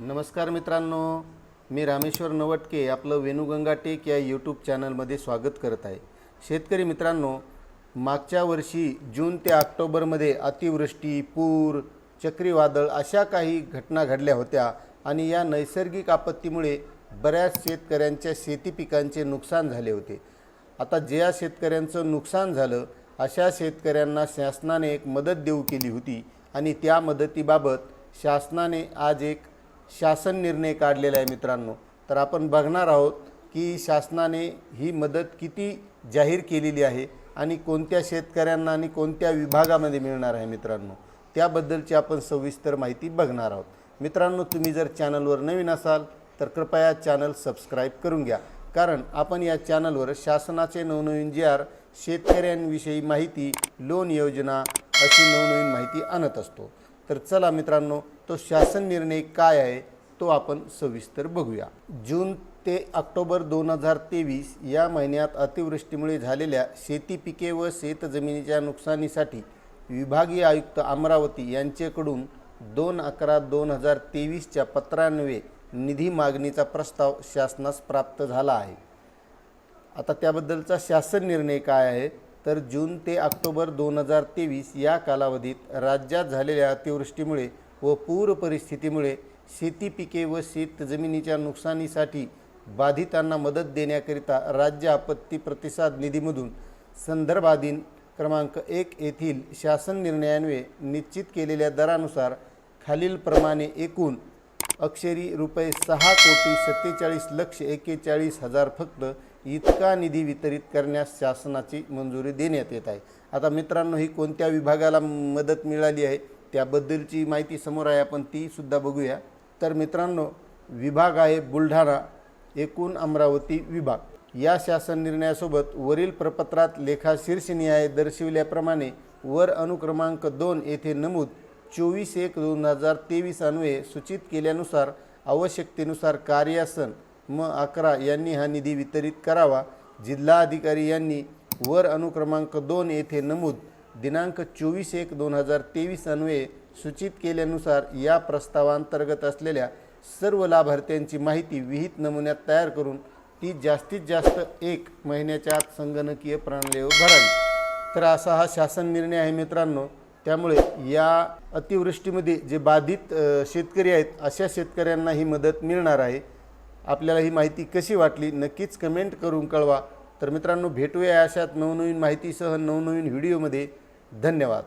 नमस्कार मित्रांनो मी रामेश्वर नवटके आपलं वेणुगंगा टेक या यूट्यूब चॅनलमध्ये स्वागत करत आहे. शेतकरी मित्रांनो मागच्या वर्षी जून ते ऑक्टोबरमध्ये अतिवृष्टी पूर चक्रीवादळ अशा काही घटना घडल्या होत्या आणि या नैसर्गिक आपत्तीमुळे बऱ्याच शेतकऱ्यांच्या शेती पिकांचे नुकसान झाले होते. आता ज्या शेतकऱ्यांचं नुकसान झालं अशा शेतकऱ्यांना शासनाने एक मदत देऊ केली होती आणि त्या मदतीबाबत शासनाने आज एक शासन निर्णय काढलेला आहे मित्रांनो. तर आपण बघणार आहोत की शासनाने ही मदत किती जाहीर केलेली आहे आणि कोणत्या शेतकऱ्यांना आणि कोणत्या विभागामध्ये मिळणार आहे मित्रांनो. त्याबद्दलची आपण सविस्तर माहिती बघणार आहोत. मित्रांनो तुम्ही जर चॅनलवर नवीन असाल तर कृपया चॅनल सबस्क्राईब करून घ्या. कारण आपण या चॅनलवर शासनाचे नवनवीन जी आर शेतकऱ्यांविषयी माहिती लोन योजना अशी नवनवीन माहिती आणत असतो. तर चला मित्रांनो तो शासन निर्णय काय आहे तो आपण सविस्तर बघूया. जून ते ऑक्टोबर दोन हजार तेवीस या महिन्यात अतिवृष्टीमुळे झालेल्या शेती पिके व शेतजमिनीच्या नुकसानीसाठी विभागीय आयुक्त अमरावती यांच्याकडून दोन अकरा दोन हजार तेवीसच्या पत्रान्वये निधी मागणीचा प्रस्ताव शासनास प्राप्त झाला आहे. आता त्याबद्दलचा शासन निर्णय काय आहे तर जून ते ऑक्टोबर दोन हजार तेवीस या कालावधीत राज्यात झालेल्या अतिवृष्टीमुळे व पूर परिस्थितीमुळे शेती पिके व शेतजमिनीच्या नुकसानीसाठी बाधितांना मदत देण्याकरिता राज्य आपत्ती प्रतिसाद निधीमधून संदर्भाधीन क्रमांक एक येथील शासन निर्णयान्वये निश्चित केलेल्या दरानुसार खालीलप्रमाणे एकूण अक्षरी रुपये सहा कोटी सत्तेचाळीस लक्ष एक्केचाळीस हजार फक्त इतका निधी वितरित करण्यास शासनाची मंजुरी देण्यात येत आहे. आता मित्रांनो ही कोणत्या विभागाला मदत मिळाली आहे त्याबद्दलची माहिती समोर आहे. आपण तीसुद्धा बघूया. तर मित्रांनो विभाग आहे बुलढाणा एकूण अमरावती विभाग. या शासन निर्णयासोबत वरील प्रपत्रात लेखा शीर्षनिहाय दर्शविल्याप्रमाणे वर अनुक्रमांक दोन येथे नमूद चोवीस एक दोन हजार तेवीस अन्वये सूचित केल्यानुसार आवश्यकतेनुसार कार्यासन म अकरा यांनी हा निधी वितरित करावा. जिल्हाधिकारी यांनी वर अनुक्रमांक दोन येथे नमूद दिनांक चोवीस एक दोन हजार तेवीस अन्वये सूचित केल्यानुसार या प्रस्तावांतर्गत असलेल्या सर्व लाभार्थ्यांची माहिती विहित नमुन्यात तयार करून ती जास्तीत जास्त एक महिन्याच्या आत संगणकीय प्रणालीवर भरावी. तर असा हा शासन निर्णय आहे मित्रांनो. त्यामुळे या अतिवृष्टीमध्ये जे बाधित शेतकरी आहेत अशा शेतकऱ्यांना ही मदत मिळणार आहे. आपल्याला ही माहिती कशी वाटली नक्कीच कमेंट करून कळवा. तर मित्रांनो भेटूया अशात नवनवीन माहितीसह नवनवीन व्हिडिओमध्ये धन्यवाद.